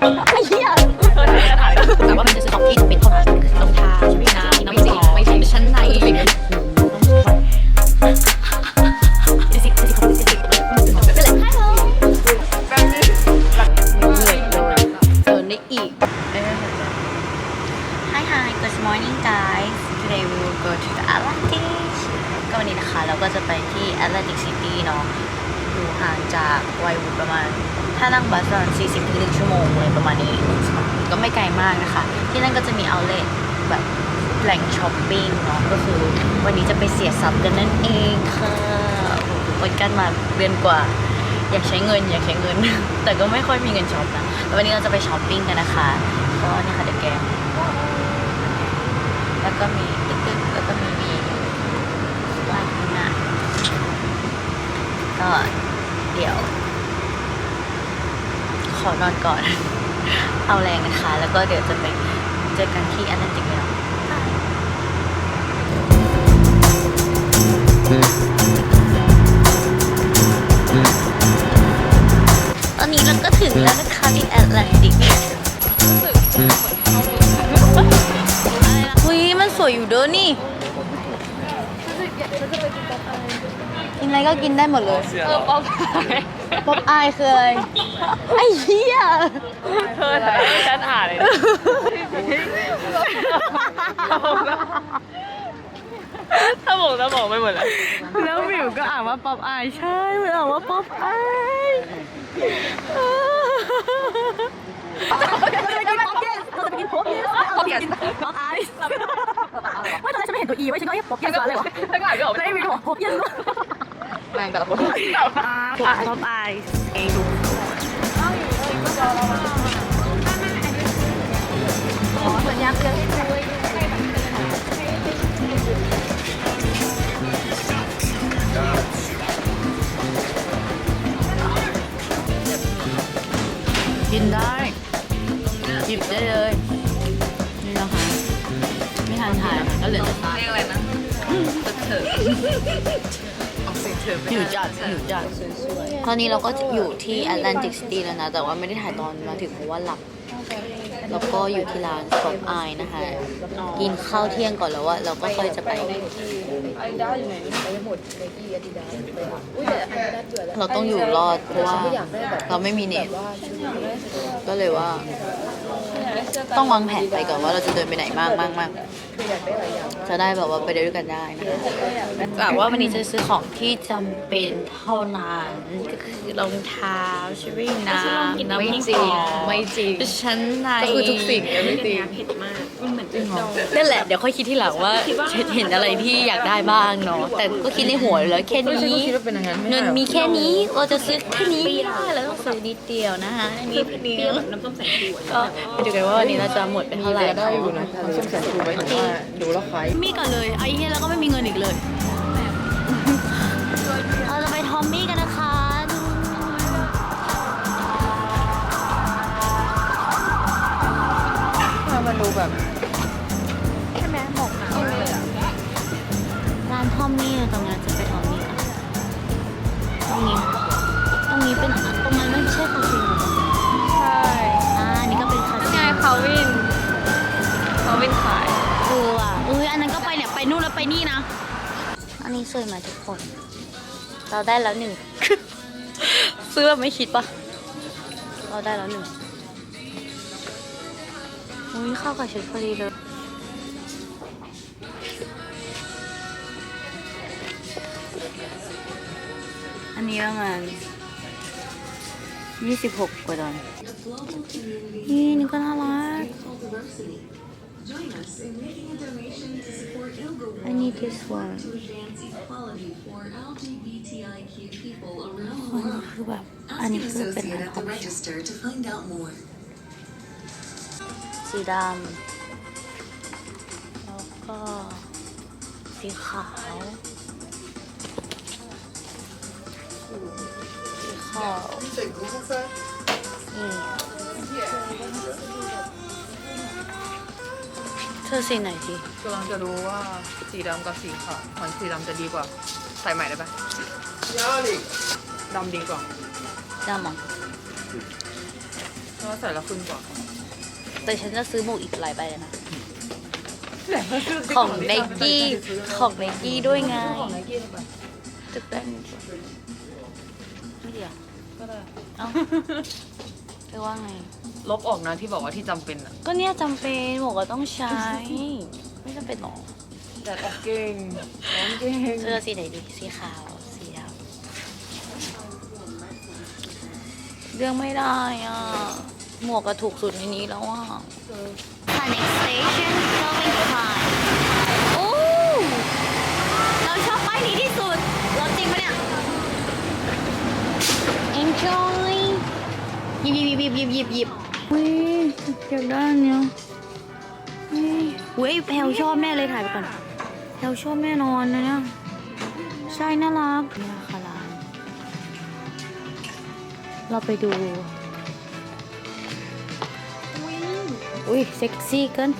เหี้ยแต่ว่ามันจะซื้อของที่จำเป็นเท่านั้นรองเท้าชุดน้ำน้ำสีไม่ใช่ชั้นในดิสิดิสิของดิสิเป็นไรฮัลโหลเหนื่อยเลยเดินได้อีก Hi hi good morning guys today we will go to the Atlantic ก็วันนี้นะคะเราก็จะไปที่ Atlantic City เนาะอยู่ห่างจากไววูดประมาณ ถ้านั่งบัสประมาณ40ถึง1ชั่วโมงเลยประมาณนี้ ก็ไม่ไกลมากนะคะ ที่นั่นก็จะมี outlet แบบแหล่งช้อปปิ้งเนาะก็คือ วันนี้จะไปเสียทรัพย์กันนั่นเองค่ะโอ้โหไปกันมาเดือนกว่า อยากใช้เงินอยากใช้เงิน แต่ก็ไม่ค่อยมีเงินช็อปนะแต่วันนี้เราจะไปช้อปปิ้งกันนะคะก็นี่ค่ะเดอะแกมแล้วก็มีตึ๊กๆแล้วก็มีมีลายข้างหน้าก็เดี๋ยว ข อนอนก่อน เอาแรงนะคะ แล้วก็เดี๋ยวจะไปเจอกันที่แอตแลนติกเนาะตอนนี้เราก็ถึงแล้วนะคะที่แอตแลนติกอุ้ยมันสวยอยู่เด้อนี่ กินอะไรก็กินได้หมดเลยเออป๊อปป๊อปอายคืออะไรไอ้เหี้ยเธอถ่ายให้ฉันอ่านเลยถ้าบอกถ้าบอกไม่หมดแล้วแล้ววิวก็อ่านว่าป๊อปอายใช่มันอ่านว่าป๊อปอายเราจะไปกินป๊อปเยสเราจะไปกินป๊อปเยสป๊อปเยสป๊อปอายไม่ตอนแรกฉันไม่เห็นตัวอีไว้ฉันก็เอ๊ะป๊อปเยสอะไรวะถ้าก็อ่านไม่ออกแล้วไอ้วิวก็บอกป๊อปเยส แม่งแต่ละคนป๊อปอายเองดูเหมือนยักษ์เลี้ยงให้ดูกินได้หยิบได้เลย นี่นะคะไม่ทันถ่ายก็เหลือแต่ตาเรียกอะไรนะเถอะออกเสียงเถ อะหิวจัดหิวจัดตอนนี้เราก็อยู่ที่ Atlantic City แล้วนะ แต่ว่าไม่ได้ถ่ายตอนมาถึงเพราะว่าหลับ แล้วก็อยู่ที่ร้าน Stop Eye นะคะ กินข้าวเที่ยงก่อนแล้วว่าเราก็ค่อยจะไปเราต้องอยู่รอดเพราะว่าเราไม่มีเน็ตก็เลยว่า ต้องวางแผนไปก่อนว่าเราจะเดินไปไหนมากมากมาก จะได้แบบว่าไปด้วยกันได้นะคะจากว่าวันนี้จะซื้อของที่จำเป็นเท่านั้นก็คือรองเท้าชิวิ่งน้ำน้ำไม่จริง ไม่จริง ชั้นใน ก็คือทุกสิ่ง แอวิตีนั่นแหละเดี๋ยวค่อยคิดที่หลังว่าเห็นอะไรที่อยากได้บ้างเนาะแต่ก็คิดในหัวเลยแค่นี้ คิดว่าเป็นอย่างนั้นเงินมีแค่นี้เราจะซื้อแค่นี้ไม่ได้แล้วต้องซื้อนิดเดียวนะคะนิดเดียวน้ำส้มสายชูก็ไปดูกันว่าวันนี้เราจะหมดไปเท่าไหร่ได้อยู่นะน้ำส้มสายชูไปถึงว่าดูแล้วคล้าย มีก่อนเลยไอ้เหี้ยแล้วก็ไม่มีเงินอีกเลยเราจะไปทอมมี่กันนะคะมันดูแบบ นทอมมี่ตรงนั้นจะไปทอมมี่กันตรงนี้ ตรงนี้เป็นตรงนั้นไม่ใช่คาสิโนใช่อ่านี่ก็เป็นคาสิโนไงเขาวินเขาวินขายเออว่ะเอออันนั้นก็ไปเนี่ยไปนู่นแล้วไปนี่นะ อันนี้สวยไหมทุกคน เราได้แล้วหนึ่งซื้อแบบไม่คิดปะเราได้แล้วหนึ่งอุ้ยเข้ากับชุดพอดีเลย นนี้ประมาณยี่สิบหกกว่าดอลนี่นี่ก็น่ารัก I need this one คนคือแบบอันนี้คือเป็นอันออปชั่น register to find out more. สีดำแล้วก็สีขาวสี ขาวนี่เธอสีไหนดีกำลังจะรู้ว่าสีดำกับสีขาวมันสีดำจะดีกว่า ใส่ใหม่ได้ปะดำดีกว่าดำอะก็ว่าใส่ละคุณกว่าแต่ฉันจะซื้อหมวกอีกหลายใบเลยนะแหละซื้ของไนกี้ของไนกี้ด้วยไงของไนกี้ไป ตึกได้ ก็ได้เอ้าเธอว่าไง ลบออกนะที่บอกว่าที่จำเป็นอะก็เนี่ยจำเป็นหมวกก็ต้องใช้ ไม่จำเป็นหรอแดดออกเก่งร้อนเก่งเสื้อสีไหนดีสีขาวสีดำเลือกไม่ได้อะ หมวกก็ถูกสุดในนี้แล้วอะค่ะ next station Calvin Klein โอ้เราชอบป้ายนี้ที่สุดรถจริงปะเนี่ย enjoy หยิบหยิบหยิบหยิบหยิบหยิบอุ้ยอยากได้อันเนี้ยอุ้ยเว้ยแพลวชอบแน่เลยถ่ายไปก่อนแพลวชอบแน่นอนนะเนี่ยใช่น่ารักนี่ค่ะร้านเราไปดูอุ้ยเซ็กซี่เกิน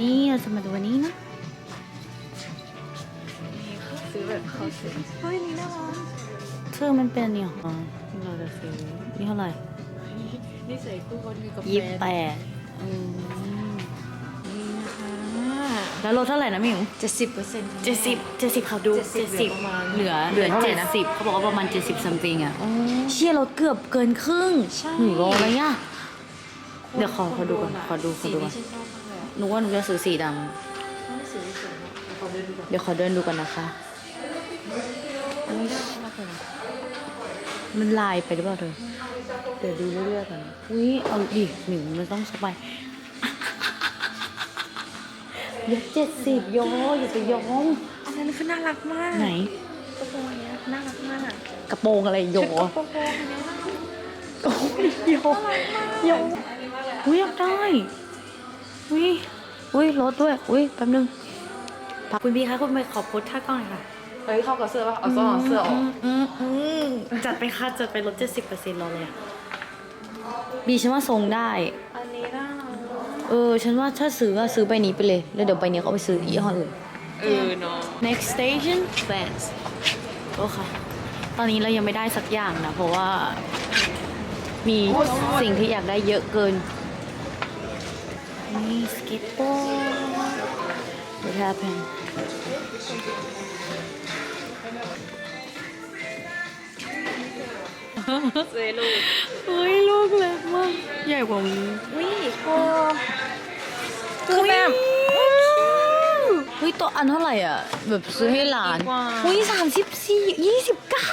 นี่เราจะมาดูวันนี้นะซื้อแบบเขาซื้อเฮ้ยนี่น่ารักเธอมันเป็นเนี่ยอ๋อ เราจะซื้อนี่เท่าไหร่นี่ใส่คู่เขาดีกับยี่สิบแปดอืมแล้วลดเท่าไหร่นะมิวเจ็ดสิบเปอร์เซ็นต์ เจ็ดสิบเจ็ดสิบเขาดู70เจ็ดสิบเหลือเหลือเจ็ดสิบเขาบอกว่าประมาณเจ็ดสิบ something อะ เชี่ยเราเกือบเกินครึ่งใช่ หนูรออะไรอะ เดี๋ยวขอขอดูก่อนขอดูขอดูก่อนี้นฉันชอบมากเลยอะหนูว่าหนูจะซื้อสีดำไม่สีนี้สวยมากขอเดินดูก่อนเดี๋ยวขอเดินดูก่อนนะคะ อันนี้น่ารักเลยนะ มันลายไปหรือเปล่าเธอเดี๋ยวดูเรื่อยๆกันอุ้ยเอาดิหนึ่งมันต้องสบายยกเจ็ดสิบยออย่าไปยอมอันนั้นคือน่ารักมากไหนกระโปรงอันเนี้ยน่ารักมากกระโปรงอะไรโยกระโปรงอันเนี้ยน่ารักโอ้ยโยโยอุ้ยอยากได้อุ้ยอุ้ยรถด้วยอุ้ยแป๊บนึงพักคุณพี่คะคุณไปขอโพสท่ากล้องหน่อยค่ะ เฮ้ยเข้ากับเสื้อป่ะเอาซ้อนเสื้อออกมอืมอืมจัดไปค่ะจัดไปลดเจ็ดสิบเปอร์เซ็นต์รอเลยอะบีฉันว่าทรงได้ อันนี้น่ารักเออ ฉันว่าถ้าซื้ออะซื้อใบนี้ไปเลย แล้วเดี๋ยวใบนี้เขาเอาไปซื้อยี่ห้ออื่น เออเนาะ next station Vans โอเคตอนนี้เรายังไม่ได้สักอย่างนะ เพราะว่ามีสิ่งที่อยากได้เยอะเกิน นี่สเก็ตบอร์ด What happened เซลูเฮ้ยลูกเล็กมากใหญ่กว่านี้วิโอคือแบบเฮ้ยตัวอันเท่าไหร่อะ แบบซื้อให้หลานดีกว่าอุ้ยสามสิบสี่ยี่สิบเก้า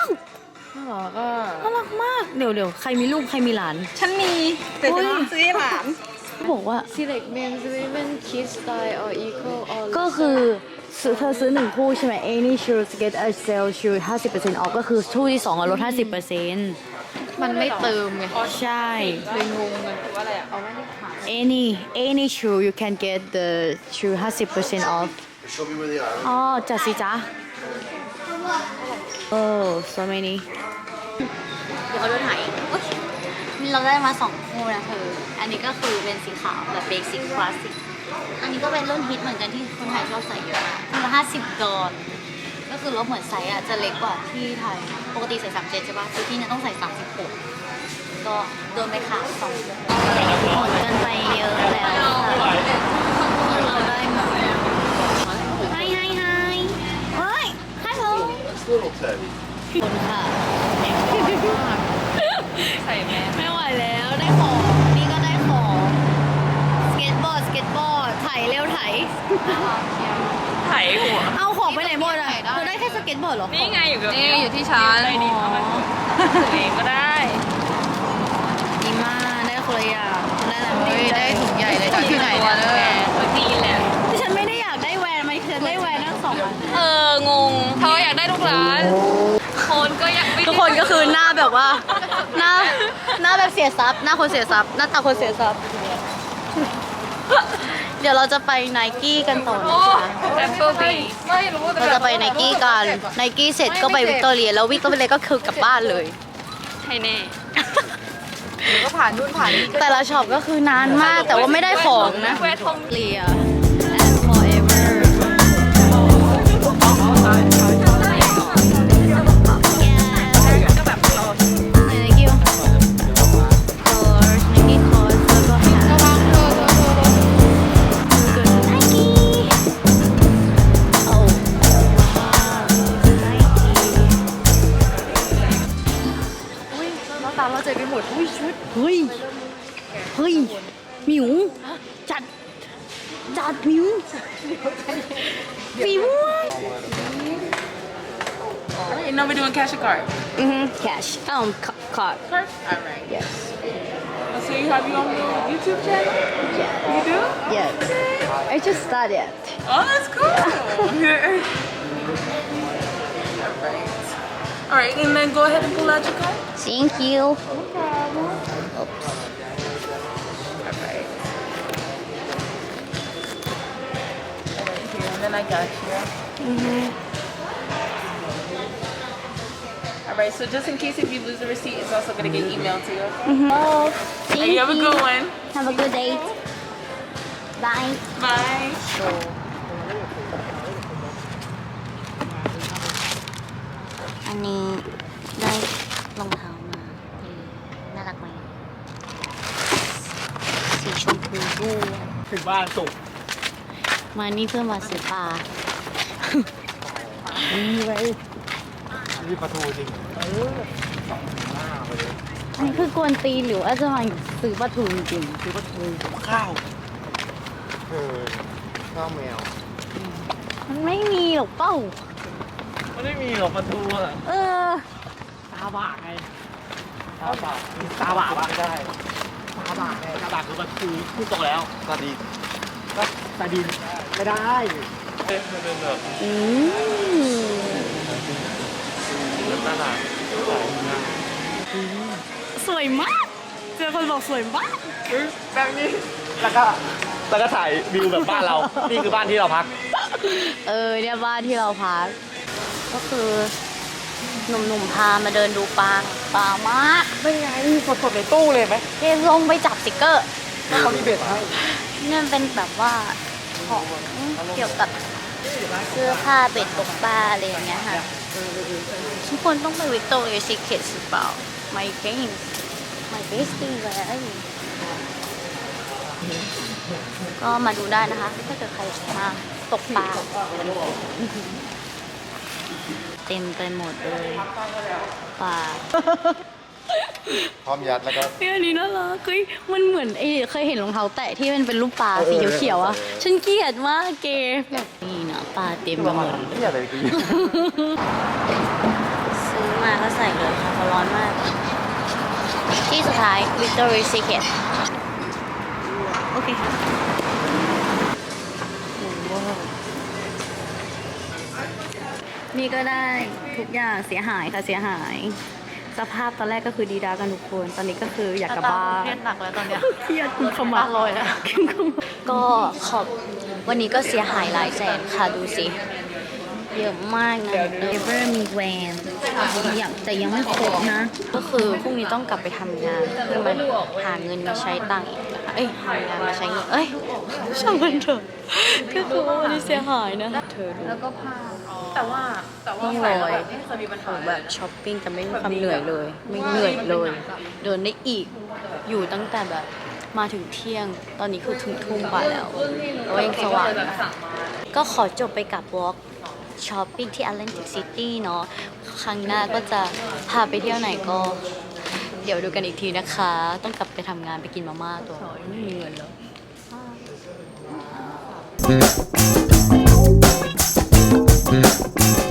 น่ารักอะน่ารักมาก เดี๋ยวเดี๋ยวใครมีลูกใครมีหลาน ฉันมีแต่จะมาซื้อให้หลานเขา บอกว่า select men's women kids style or equal or ก็คือซื้อเธอซื้อหนึ่งคู่ใช่ไหม any shoes get a sale shoe 50%ออกก็คือคู่ที่สองอะลด 50%มันไม่เติมไงใช่ เลยงงเลยว่าอะไรอะเอาไม่ได้ขาย any any shoe you can get the shoe 50% off Show me where they are. อ๋อจัดสิจ๊ะโอ้ so many เดี๋ยวเขาเดินหาย เราได้มาสองคู่นะเธอ อันนี้ก็คือเป็นสีขาวแบบเบสิกคลาสสิก อันนี้ก็เป็นรุ่นฮิตเหมือนกันที่คนไทยชอบใส่เยอะคู่ละห้าสิบดอลก็คือรถเหมือนไซส์อะจะเล็กกว่าที่ไทย ปกติใส่สามเจ็ดใช่ปะซื้อที่เนี่ยต้องใส่สามสิบหกก็โดนไปขาดสองหมดกันไปเยอะแล้วค่ะเราได้หมด Hi hi hi เฮ้ย Hello Little Teddy. คนค่ะ ถ่ายหัว เอาของไปไหนหมดอะเธอได้แค่สเก็ตบอร์ดเหรอนี่ไงอยู่กับนี่อยู่ที่ชั้นได้ดีเองก็ได้ ดีมากได้คนละอย่างฉันได้อะไรเฮ้ยได้ถุงใหญ่เลยจากที่ไหนเนี่ยตัวจีนแหละฉันไม่ได้อยากได้แวนมันฉันได้แวนทั้งสองอันเออ งงเขาอยากได้ทุกร้าน คนก็อยากไม่ได้ทุกคนก็คือหน้าแบบว่า หน้าหน้าแบบเสียทรัพย์หน้าคนเสียทรัพย์หน้าตาคนเสียทรัพย์เดี๋ยวเราจะไปไนกี้กันต่อนะโอ้คะแอปเปิลบีไม่รู้แต่เราจะไปไนกี้กันไนกี้เสร็จก็ไปวิกตอเรีย แล้ววิกตอเรียก็คือกลับบ้านเลยให้แน่เดี๋ยวก็ผ่านนู่นผ่านนี่แต่ละช็อปก็คือนานมากแต่ว่าไม่ได้ของนะแวะทงเลีย จัดหมิวสีม่วง Alright, now we're doing cash or card. อือฮึ cash อ้าว ca- card Card? Alright. yes So you have your own little YouTube channel? You do? yes I just started Oh, that's cool. Alright. Alright, and then go ahead and pull out your card. thank you Alright. I got you. Alright, so just in case if you lose the receipt, it's also gonna get emailed to you. oh Hey, thank you have a good one. have a good day bye Bye. อันนี้ได้รองเท้ามาดีน่ารักไหมสีชมพูด้วย ถึงบ้านสุก มานี่เพื่อมาซื้อปลานี่ไงนี่ปลาทูจริงเออสองห้าไปเลยอันนี้คือกวนตีนหรือว่าจะมาซื้อปลาทูจริงคือปลาทูข้าวเออข้าวแมว ๆมันไม่มีหรอกเป้า มันไม่มีหรอกปลาทูอะเออ ตาบากไงตาบากตาบากไม่ได้ตาบากไงตาบากคือปลาทูพูดตรงแล้ว ตาดีก็ตาดี ไม่ได้เอ๊ะมันเป็นแบบอืมตลาดสวยมาก เจอคนบอกสวยมากแบบนี้แล้วก็แล้วก็ถ่ายวิวแบบบ้านเรา นี่คือบ้านที่เราพัก เออเนี่ยบ้านที่เราพัก ก็คือหนุ่มๆพามาเดินดูปลาปลามากไม่ไงสดๆในตู้เลยไหมเทลงไปจับสติกเกอร์เขามีเบ็ดให้นี่มันเป็นแบบว่า ของเกี่ยวกับเสื้อผ้าเบ็ดตกปลาอะไรอย่างเงี้ยค่ะทุกคนต้องไปวิกตอเรียซีเคทหรือเปล่า My game My bestie เลยก็มาดูได้นะคะ ถ้าเกิดใครมาตกปลาเต็มไปหมดเลยปลา พร้อมยัดแล้วก็ เฮ้ยอันนี้น่ารักเฮ้ยมันเหมือนไอ้เคยเห็นรองเท้าแตะที่มันเป็นรูปปลาสีเขียวๆอะฉันเกลียดมากเกแบบนี่นะปลาเต็มไปหมดเลยที่อะไรกูซื้อมาก็ใส่เลยค่ะเพราะร้อนมาก ที่สุดท้าย Victory Secret โอเคนี่ก็ได้ทุกอย่างเสียหายค่ะเสียหาย สภาพตอนแรกก็คือดีดากันทุกคน ตอนนี้ก็คืออยากกลับบ้านเครียดหนักแล้วตอนเนี้ยเครียดคุณขมับลอยแล้วก็ขอบวันนี้ก็เสียหายหลายแสนค่ะดูสิเยอะมากนะเอเวอร์มีแวนยังแต่ยังไม่ครบนะ ก็คือพรุ่งนี้ต้องกลับไปทำงานเพื่อมาหาเงินมาใช้ตังค์อีกนะคะเอ้ยหางานมาใช้เงินเอ้ยช่างมันเถอะก็คือว่าวันนี้เสียหายนะเธอดูแล้วก็ผ้า แต่ว่าแต่ว่าต้องใส่รแล้วอยแบบไม่เคยมีปัญขหาองแบบช้อปปิ้งแต่ไม่มีความเหนื่อยเลย ไม่เหนื่อยเลย เดินได้อีก อยู่ตั้งแต่แบบมาถึงเที่ยง ตอนนี้คือถึงทุ่มกว่าแล้วแต่ว่ายังสว่างนะก็ขอจบไปกับวอล์กช้อปปิ้งที่ Atlantic City เนาะ ครั้งหน้าก็จะพาไปเที่ยวไหนก็ เดี๋ยวดูกันอีกทีนะคะ ต้องกลับไปทำงานไปกินมาม่าตัวไม่มีเงินแล้ว Mm-hmm.